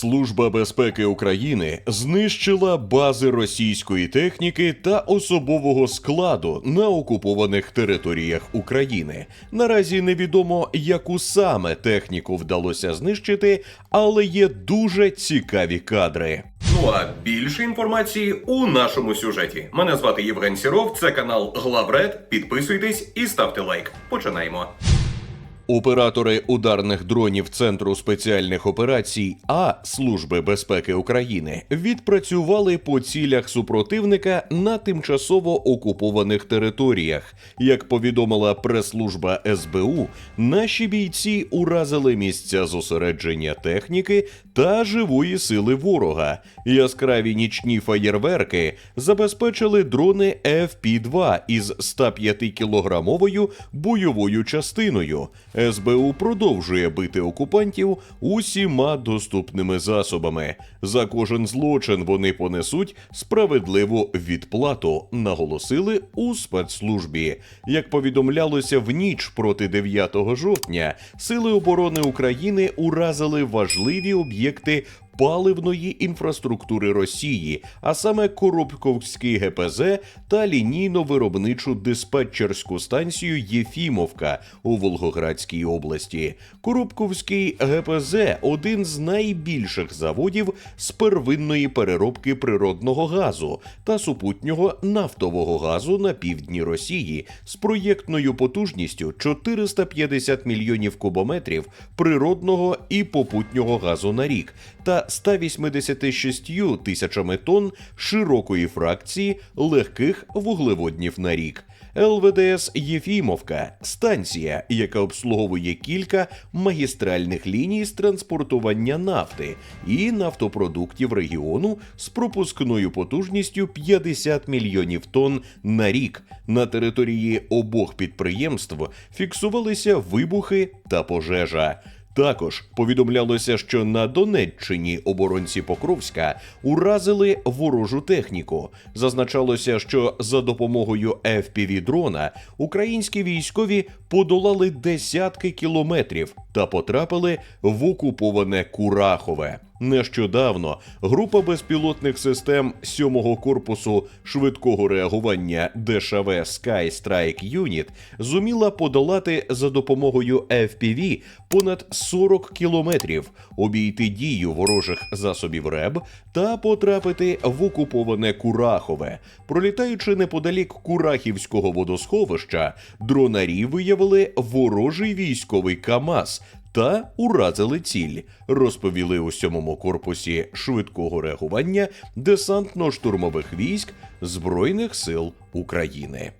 Служба безпеки України знищила бази російської техніки та особового складу на окупованих територіях України. Наразі невідомо, яку саме техніку вдалося знищити, але є дуже цікаві кадри. Ну а більше інформації у нашому сюжеті. Мене звати Євген Сіров, це канал Главред. Підписуйтесь і ставте лайк. Починаємо. Оператори ударних дронів Центру спеціальних операцій А Служби безпеки України відпрацювали по цілях супротивника на тимчасово окупованих територіях. Як повідомила прес-служба СБУ, наші бійці уразили місця зосередження техніки та живої сили ворога. Яскраві нічні фаєрверки забезпечили дрони FP-2 із 105-кілограмовою бойовою частиною. СБУ продовжує бити окупантів усіма доступними засобами. За кожен злочин вони понесуть справедливу відплату, наголосили у спецслужбі. Як повідомлялося в ніч проти 9 жовтня, сили оборони України уразили важливі об'єкти паливної інфраструктури Росії, а саме Коробковський ГПЗ та лінійно-виробничу диспетчерську станцію Єфімовка у Волгоградській області. Коробковський ГПЗ один з найбільших заводів з первинної переробки природного газу та супутнього нафтового газу на півдні Росії з проєктною потужністю 450 мільйонів кубометрів природного і попутнього газу на рік та 186 тисячами тонн широкої фракції легких вуглеводнів на рік. ЛВДС Єфімовка станція, яка обслуговує кілька магістральних ліній з транспортування нафти і нафтопродуктів регіону з пропускною потужністю 50 мільйонів тонн на рік. На території обох підприємств фіксувалися вибухи та пожежа. Також повідомлялося, що на Донеччині оборонці Покровська уразили ворожу техніку. Зазначалося, що за допомогою fpv дрона українські військові подолали десятки кілометрів та потрапили в окуповане Курахове. Нещодавно група безпілотних систем 7-го корпусу швидкого реагування ДШВ Sky Strike Unit зуміла подолати за допомогою FPV понад 40 кілометрів, обійти дію ворожих засобів РЕБ та потрапити в окуповане Курахове. Пролітаючи неподалік Курахівського водосховища, дронарі виявили ворожий військовий КАМАЗ та уразили ціль, розповіли у сьомому корпусі швидкого реагування десантно-штурмових військ Збройних сил України.